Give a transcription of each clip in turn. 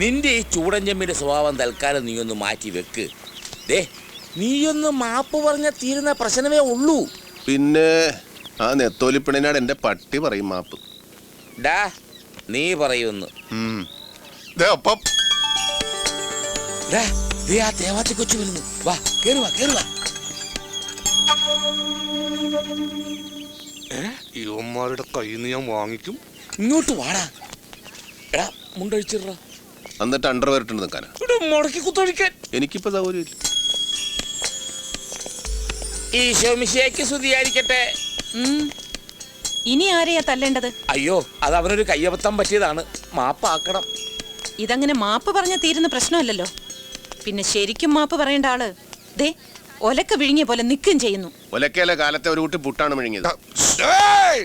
നിന്റെ ഈ ചൂടൻ സ്വഭാവം തൽക്കാലം നീ ഒന്ന് മാറ്റി വെക്ക്. ദേ നീയൊന്ന് മാപ്പ് പറഞ്ഞ തീരുന്ന പ്രശ്നമേ ഉള്ളൂ. പിന്നെ ആ നെത്തോലിപ്പിണിനാട് എന്റെ പട്ടി പറയും മാപ്പ്. ഡാ നീ പറയുന്നു. ദേ അപ്പം. ഡാ ദേ ആ തേവാത്തി കൊച്ചു വരുന്നു. വാ കേറുവാ വാ കേറി വാ. ഇവന്മാരുടെ കയ്യിൽ നിന്ന് ഞാൻ വാങ്ങിക്കും? ഇങ്ങോട്ട് വാടാ. എടാ മുണ്ടഴിച്ചിട എന്നിട്ട് അണ്ടർ വരട്ടുണ്ട് നിൽക്കാൻ മുടക്കി കുത്തൊഴിക്കാൻ. എനിക്കിപ്പോ സൗകര്യമില്ല ഈശോ മിശിയാക്കി സ്തുതിയായിരിക്കട്ടെ. ഇനി ആരെയാ തല്ലേണ്ടത്? അയ്യോ അത് അവനൊരു കയ്യബത്തം പറ്റിയതാണ്. മാപ്പാക്കണം. ഇതങ്ങനെ മാപ്പ് പറഞ്ഞ തീരുന്ന പ്രശ്നമല്ലല്ലോ. പിന്നെ ശരിക്കും മാപ്പ് പറയേണ്ട ആൾ ദേ ഒലക്ക വിഴുങ്ങിയ പോലെ നിൽക്കും ചെയ്യുന്നു. ഒലക്കയിലെ കാലത്തെ ഒരു കുട്ടി പുട്ടാണ് വിഴുങ്ങിയത് ഏയ്!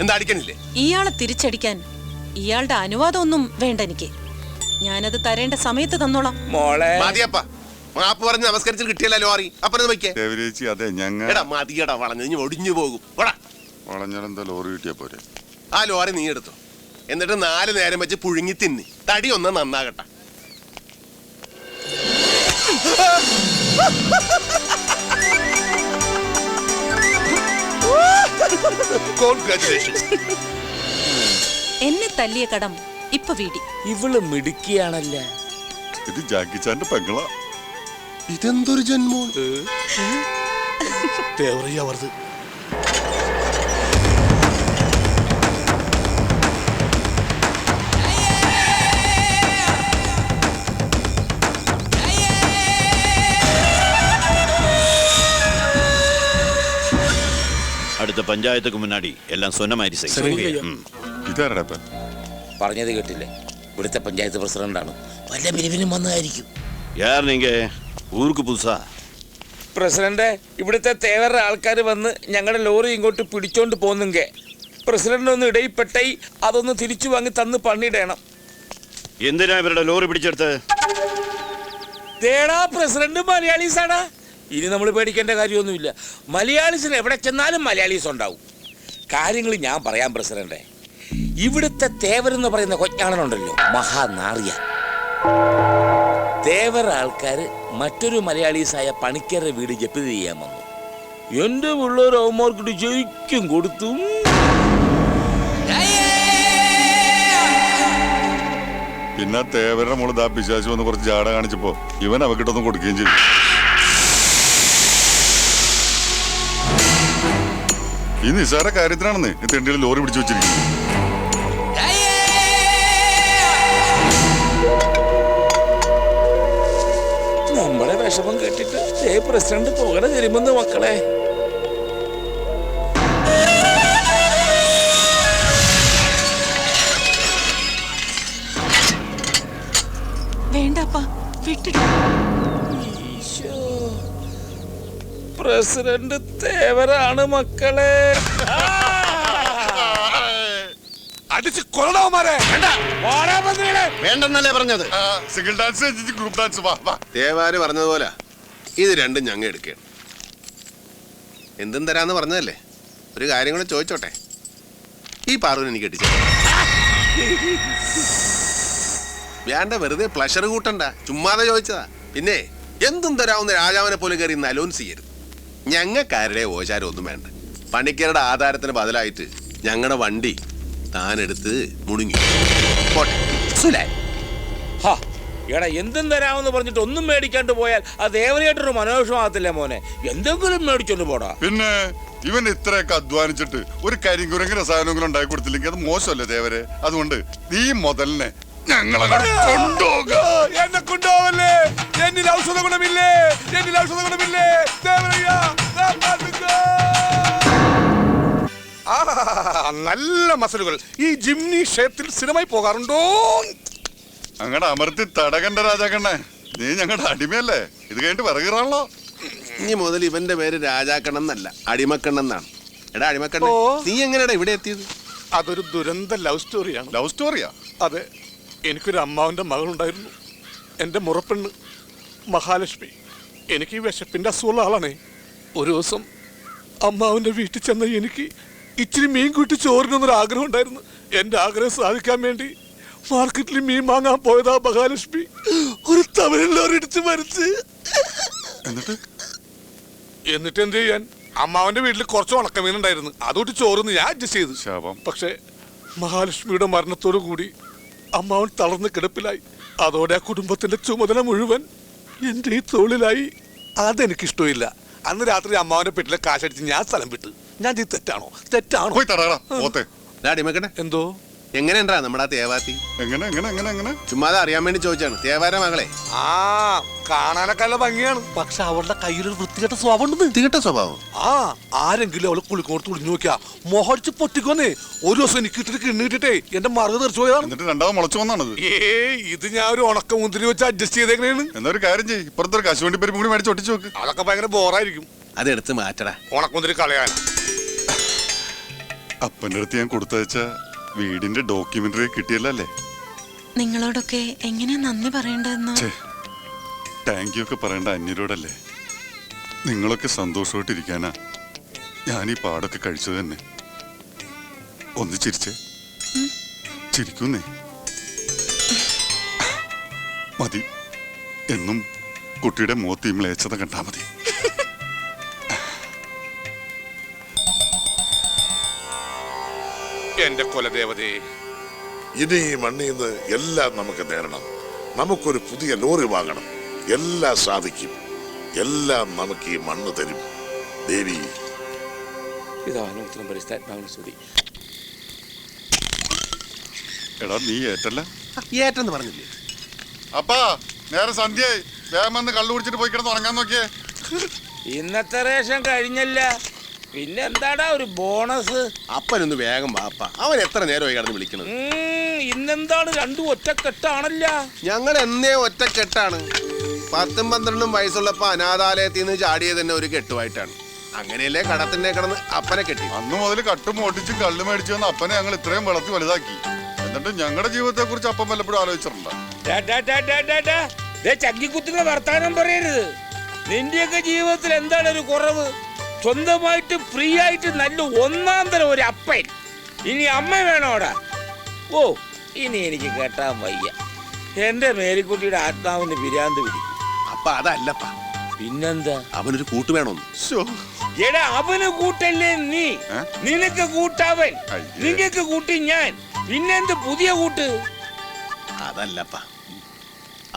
എന്താ അടിക്കണില്ലേ ഇയാളെ തിരിച്ചടിക്കാൻ ഇയാളുടെ അനുവാദമൊന്നും വേണ്ട എനിക്ക്. ഞാനത് തരേണ്ട സമയത്ത് തന്നോളാം. മോളെ. മതിയപ്പ. മാപ്പ് പറഞ്ഞ് നമസ്കരിച്ച് കിട്ടിയല്ലോ ലോറി? അപ്പനത് വയ്ക്കേ. ദേവരേച്ചി അതെ ഞങ്ങൾ എടാ മതിയടാ വളഞ്ഞ്. ഇനി ഒടിഞ്ഞു പോകും. ഓടാ വളഞ്ഞാലെന്താ ലോറി കിട്ടിയാ പോരെ? ആ ലോറി നീ എടുത്തോ. എന്നിട്ട് നാല് നേരം വെച്ച് പുഴുങ്ങി തിന്നി. തടി ഒന്ന് നന്നാകട്ടെ. എന്നെ തല്ലിയ കടം ഇപ്പൊ വീടി. ഇവൾ മിടുക്കിയാണല്ലേ? ഇത് ജാക്കിച്ചാന്റെ പെങ്ങളാ. ഇതെന്തൊരു ജന്മോ? തേവറിയാ വർത് அடுத்த பஞ்சாயத்துக்கு முன்னாடி எல்லாம் சொன்ன மாதிரி செய்யும் ம். ഇതാരടാ ഇപ്പൊ പറഞ്ഞത് കേട്ടില്ലേ ഇവിടുത്തെ പഞ്ചായത്ത് പ്രസിഡന്റാണ് വല്ല പിരിവിനും വന്നതായിരിക്കും யார் நீங்க ஊருக்கு புதுசா പ്രസിഡന്റ് ഇവിടുത്തെ തേവരുടെ ആൾക്കാർ വന്ന് ഞങ്ങളുടെ ലോറി ഇങ്ങോട്ട് പിടിച്ചോണ്ട് പോന്നുങ്കെ പ്രസിഡന്റ് ഒന്ന് ഇടയിൽപ്പെട്ടായി അതൊന്ന് തിരിച്ചു വാങ്ങി തന്ന് പണിയിടണം എന്തിനാ ഇവരുടെ ലോറി പിടിച്ചെടുത്ത് തേടാ പ്രസിഡന്റ് മലയാളീസാണ് ഇനി നമ്മൾ പേടിക്കേണ്ട കാര്യമൊന്നുമില്ല. മലയാളീസിന് എവിടെ ചെന്നാലും മലയാളീസ് ഉണ്ടാവും. കാര്യങ്ങൾ ഞാൻ പറയാം പ്രസിഡന്റെ ഇവിടുത്തെ തേവരെന്ന് പറയുന്ന കൊച്ചാണനുണ്ടല്ലോ മഹാനാറിയ. തേവർ ആൾക്കാർ മറ്റൊരു മലയാളീസായ പണിക്കരുടെ വീട് ജപ്തി ചെയ്യാൻ വന്നു. എന്റെ പിള്ളേർ അവന്മാർക്കിട്ട് ജയിക്കും കൊടുത്തു. പിന്നെ തേവരുടെ മോൾ ദാ പിശാശു വന്ന് കുറച്ച് ജാട കാണിച്ചപ്പോ ഇവൻ അവക്കിട്ടൊന്നും കൊടുക്കുകയും ചെയ്തു. ഈ നിസാര കാര്യത്തിനാണെന്ന് ഈ തെണ്ടിയിൽ ലോറി പിടിച്ചു വെച്ചിരിക്കുന്നു നമ്മളെ വിഷമം കേട്ടിട്ട് ഏ പ്രസിഡന്റ് പോകണ തരുമെന്ന് മക്കളെ വേണ്ടപ്പാ വിട്ടിട്ട്. പ്രസിഡന്റ് തേവരാണ് മക്കളെ. അടിച്ച് കൊല്ലണവന്മാരെ വേണ്ടെന്നല്ലേ പറഞ്ഞത്? സിംഗിൾ ഡാൻസ് ഗ്രൂപ്പ് ഡാൻസ് ദേവാര് പറഞ്ഞതുപോലെ ഇത് രണ്ടും ഞങ്ങ എടുക്കുകയാണ്. എന്തും തരാന്ന് പറഞ്ഞതല്ലേ? ഒരു കാര്യം കൂടെ ചോദിച്ചോട്ടെ? ഈ പാറുവിന് എനിക്ക് കെട്ടിച്ചു. വേണ്ട വെറുതെ പ്ലഷർ കൂട്ടണ്ട. ചുമ്മാതെ ചോദിച്ചതാ. പിന്നെ എന്തും തരാവുന്ന രാജാവിനെ പോലെ കയറി അലോൻസ് ചെയ്യരുത്. ഞങ്ങൾക്കാരുടെ ഓചാരം ഒന്നും വേണ്ട. പണിക്കരുടെ ആധാരത്തിന് ബദലായിട്ട് ഞങ്ങളുടെ വണ്ടി താനെടുത്ത് മുണുങ്ങി. പോട്ടെ സുലായി ഹാ എടാ എന്തും തരാമെന്ന് പറഞ്ഞിട്ട് ഒന്നും മേടിക്കാണ്ട് പോയാൽ അത് ദേവനയായിട്ടൊരു മനോഷമാകത്തില്ല മോനെ? എന്തെങ്കിലും മേടിച്ചോണ്ട് പോടാ. പിന്നെ ഇവൻ ഇത്രയൊക്കെ അധ്വാനിച്ചിട്ട് ഒരു കരിങ്കുരങ്ങ് സാധനങ്ങളും ഉണ്ടാക്കി കൊടുത്തില്ലെങ്കിൽ അത് മോശമല്ലേ ദേവരെ? അതുകൊണ്ട് നീ മുതലിനെ ഞങ്ങളെ എന്നെ കൊണ്ടുപോവല്ലേ? എന്നിൽ ഔഷധ ഗുണമില്ലേ? എന്നിൽ ഔഷധ ഗുണമില്ലേ. നല്ല മസലുകൾ. ഈ ജിംനി ക്ഷേത്രത്തിൽ സ്ഥിരമായി പോകാറുണ്ടോ? അങ്ങടെ അമർത്തി തടകണ്ട രാജാക്കണ്ണേ നീ ഞങ്ങളുടെ അടിമയല്ലേ? ഇത് കഴിഞ്ഞിട്ട് വിറകിറാണല്ലോ. ഇനി മുതൽ ഇവന്റെ പേര് രാജാക്കണ്ണെന്നല്ല അടിമക്കണ്ണെന്നാണ് എടാ അടിമക്കണ്ണ നീ എങ്ങനെയാടാ ഇവിടെ എത്തിയത്? അതൊരു ദുരന്ത ലവ് സ്റ്റോറിയാണ്. ലവ് സ്റ്റോറിയാ? അതെ. എനിക്കൊരു അമ്മാവിന്റെ മകളുണ്ടായിരുന്നു. എന്റെ മുറപ്പെണ്ണ് മഹാലക്ഷ്മി. എനിക്ക് ഈ വിശപ്പിന്റെ അസുഖമുള്ള ആളാണേ. ഒരു ദിവസം അമ്മാവിന്റെ വീട്ടിൽ ചെന്ന എനിക്ക് ഇച്ചിരി മീൻ കൂട്ടി ചോറിനൊന്നൊരു ആഗ്രഹം ഉണ്ടായിരുന്നു. എന്റെ ആഗ്രഹം സാധിക്കാൻ വേണ്ടി മാർക്കറ്റിൽ മീൻ വാങ്ങാൻ പോയതാ മഹാലക്ഷ്മി. ഒരു തമിഴിലോരിടിച്ച് മരിച്ച്. എന്നിട്ട്? എന്നിട്ട് എന്ത് ചെയ്യാൻ? അമ്മാവന്റെ വീട്ടിൽ കുറച്ച് ഉണക്കമീൻ ഉണ്ടായിരുന്നു. അതുകൊണ്ട് ചോറുന്ന് ഞാൻ അഡ്ജസ്റ്റ് ചെയ്തു. ശാപം. പക്ഷേ മഹാലക്ഷ്മിയുടെ മരണത്തോടു കൂടി അമ്മാവൻ തളർന്ന് കിടപ്പിലായി. അതോടെ ആ കുടുംബത്തിന്റെ ചുമതല മുഴുവൻ എന്റെ ഈ തോളിലായി. അതെനിക്കിഷ്ടമില്ല. അന്ന് രാത്രി അമ്മാവന്റെ പെട്ടിലെ കാശടിച്ച് ഞാൻ സ്ഥലം വിട്ടു. ഞാൻ തെറ്റാണോ? തെറ്റാണോ? പോയി പോത്തെ. എന്തോ? എങ്ങനെയുണ്ടാ നമ്മുടെ ആ തേവാത്തി? എങ്ങനെ എങ്ങനെ എങ്ങനെ എങ്ങനെ? ചുമ്മാതെ അറിയാൻ വേണ്ടി ചോദിച്ചാണ്. തേവാര മകളെ. ആ കാണാനൊക്കെ നല്ല ഭംഗിയാണ്. പക്ഷെ അവളുടെ കയ്യിലൊരു വൃത്തികെട്ട സ്വഭാവം ഉണ്ടെന്ന് തികട്ട സ്വഭാവം? ആ ആരെങ്കിലും അവളെ കുളിക്കോർത്ത് ഒളിഞ്ഞു നോക്കിയാ മോഹടിച്ച് പൊട്ടിക്കൊന്നേ ഒരു ദിവസം എനിക്ക് ഇട്ടിട്ട് കിണ്ണിട്ടിട്ടേ എന്റെ മറുക തെറിച്ചു പോയതാണ്. എന്നിട്ട് രണ്ടാമത് മുളച്ചു വന്നാണത്. ഏ ഇത് ഞാൻ ഒരു ഉണക്ക മുന്തിരി വെച്ച് അഡ്ജസ്റ്റ് ചെയ്തേക്കണേന്ന്. എന്നൊരു കാര്യം ചെയ്യും. ഇപ്പുറത്തൊരു കശുവണ്ടി പരിപ്പ് കൂടി മേടിച്ച് ഒട്ടിച്ചു നോക്ക് അതൊക്കെ ഭയങ്കര ബോറായിരിക്കും. അതെടുത്ത് മാറ്റടാ. ഉണക്കമുന്തിരി കളയാൻ. അപ്പന്റെ അടുത്ത് ഞാൻ കൊടുത്തയച്ച വീടിന്റെ ഡോക്യുമെന്ററി കിട്ടിയല്ലേ നിങ്ങളോടൊക്കെ എങ്ങനെയാ നന്ദി പറയണ്ടെന്ന് താങ്ക് യു ഒക്കെ പറയണ്ട അന്യരോടല്ലേ? നിങ്ങളൊക്കെ സന്തോഷമായിട്ടിരിക്കാനാ ഞാൻ ഈ പാടൊക്കെ കഴിച്ചത് തന്നെ. ഒന്ന് ചിരിച്ചേ. ചിരിക്കുന്നേ. മതി. എന്നും കുട്ടിയുടെ മുഖത്ത് ഈ മ്ലേച്ഛത കണ്ടാ മതി. എന്റെ കുലദേവതേ. ഇനി ഈ മണ്ണിൽ നിന്ന് എല്ലാം നമുക്ക് നേടണം. നമുക്കൊരു പുതിയ ലോറി വാങ്ങണം. എല്ലാം സാധിക്കും. എല്ലാം നമുക്ക് ഈ മണ്ണ് തരും. ദേവി. പിതാവിനും പരിസ്ഥാത്മാവിനും സ്തുതി. എടാ നീ ഏറ്റല്ല? ഏറ്റെന്ന് പറഞ്ഞില്ലേ? അപ്പാ നേരെ സന്ധ്യയായി. വേഗം വന്ന് കള്ളു കുടിച്ചിട്ട് പോയി കിടന്ന് ഉറങ്ങാൻ നോക്കിയേ. ഇന്നത്തെ റേഷൻ കഴിഞ്ഞല്ല. പിന്നെ എന്താടാ ഒരു ബോണസ്? അപ്പനൊന്ന് വേഗം വാപ്പ അവൻ എത്ര നേരമായി കടന്ന് വിളിക്കണത് ഇന്നെന്താണ് രണ്ടും ഒറ്റക്കെട്ടാണല്ല? ഞങ്ങൾ എന്നേ ഒറ്റക്കെട്ടാണ്. പത്തും പന്ത്രണ്ടും വയസ്സുള്ളപ്പോ അനാഥാലയത്തിൽ നിന്ന് ചാടിയത് തന്നെ ഒരു കെട്ടുമായിട്ടാണ് അങ്ങനെയല്ലേ കടത്തിന്റെ കിടന്ന് അപ്പനെ കെട്ടി. അന്ന് മുതൽ കട്ടും ഓട്ടിച്ചും കള്ളു മേടിച്ചു വന്ന അപ്പനെ ഞങ്ങൾ ഇത്രയും വളർത്തി വലുതാക്കി. എന്നിട്ട് ഞങ്ങളുടെ ജീവിതത്തെ കുറിച്ച് അപ്പം വല്ലപ്പോഴും ആലോചിച്ചിട്ടുണ്ടോ? ഡാ, ഡാ, ഡാ, ഡാ, ഡാ, ഡാ. ദേ വർത്താനം പറയരുത്. നിന്റെയൊക്കെ ജീവിതത്തിൽ എന്താണ് ഒരു കുറവ്? സ്വന്തമായിട്ട് ഫ്രീ ആയിട്ട് നല്ല ഒന്നാം തരം ഒരു അപ്പൻ. ഇനി അമ്മ വേണോടാ ഓ ഇനി എനിക്ക് കേട്ടാൻ വയ്യ. എന്റെ മേരിക്കുട്ടിയുടെ ആത്മാവിന് പിരാന്ത് പിടിക്കും അപ്പ അതല്ലപ്പ. പിന്നെന്താ? അവനൊരു കൂട്ട് വേണമെന്ന്. എടാ അവന് കൂട്ടല്ലേ നീ? നിനക്ക് കൂട്ടവൻ. നിനക്ക് നിങ്ങക്ക് കൂട്ടി ഞാൻ. പിന്നെന്ത് പുതിയ കൂട്ട്? അതല്ലപ്പ.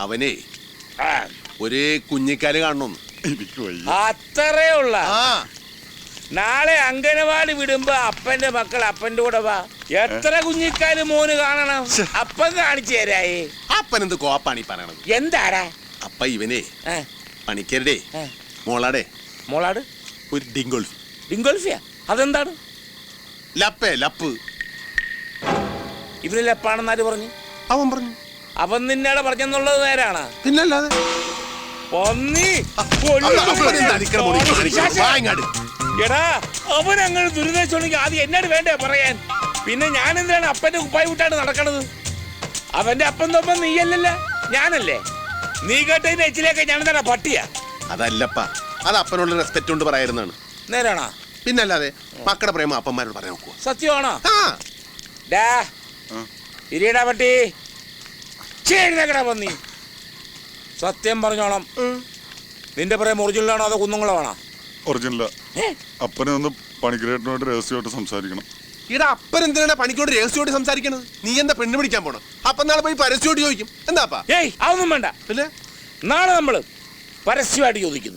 അവനെ ആ, ഒരേ കുഞ്ഞിക്കാൽ കാണണമെന്ന് അത്രേ ഉള്ള നാളെ അംഗനവാടി വിടുമ്പോ അപ്പന്റെ മക്കൾ അപ്പന്റെ കൂടെ വാ. എത്ര കുഞ്ഞിക്കാൽ മോന് കാണണം? അപ്പൻ കാണിച്ചു തരായേ. അപ്പനെന്ത് കോപ്പാണ് ഈ പറയണത്? എന്താടാ? അപ്പ ഇവനെ പണിക്കരുടെ മോളാടെ. മോളാട്? ഒരു ഡിങ്കോൾഫ്. ഡിങ്കോൾഫിയ? അതെന്താണ്? ലപ്പേ ലപ്പ്. ഇവന് ലപ്പാണെന്നാര് പറഞ്ഞു? അവൻ പറഞ്ഞു. അവൻ നിന്നേടെ പറഞ്ഞെന്നുള്ളത് നേരാണ്? പിന്നല്ലാതെ. പന്നി. എടാ അവൻ അങ്ങനെ ദുരിതച്ചുണ്ടെങ്കിൽ ആദ്യം എന്നോട് വേണ്ടേ പറയാൻ? പിന്നെ ഞാൻ എന്തിനാണ് അപ്പന്റെ കുപ്പായി വിട്ടാണ് നടക്കണത്? അവന്റെ അപ്പൻ തൊപ്പം നീയല്ലല്ലേ. ഞാനല്ലേ? നീ കേട്ടതിന്റെ എച്ചിലേക്ക് ഞാൻ എന്താണ് പട്ടിയാ? അതല്ലപ്പ. അത് അപ്പനുള്ള റെസ്പെക്ട് കൊണ്ട് പറയുന്നതാണ് നേരാണോ? പിന്നല്ലാതെ മക്കളുടെ പ്രേമം അപ്പന്മാരോട് പറയാൻ നോക്കുക സത്യമാണോ? ഡാ ഇരിയടാ പട്ടി. ചേഴുന്നേക്കടാ പന്നി സത്യം പറഞ്ഞോളാം നിന്റെ പറയാൻ ഒറിജിനലാണോ അതോ കുന്നുങ്ങളാണോ ഒറിജിനൽ അപ്പനെ ഒന്ന് പണിക്കരേട്ടനോട് രഹസ്യമായിട്ട് സംസാരിക്കണം. ഇടാ അപ്പൻ എന്തിനാണ് പണിക്കോട് രഹസ്യമായിട്ട് സംസാരിക്കണത്? നീ എന്താ പെണ്ണ് പിടിക്കാൻ പോണം? അപ്പൊ നാളെ പോയി പരസ്യമായിട്ട് ചോദിക്കും. എന്താപ്പാ ഏയ് അതൊന്നും വേണ്ട. പിന്നെ? നാളെ നമ്മൾ പരസ്യമായിട്ട് ചോദിക്കുന്നു.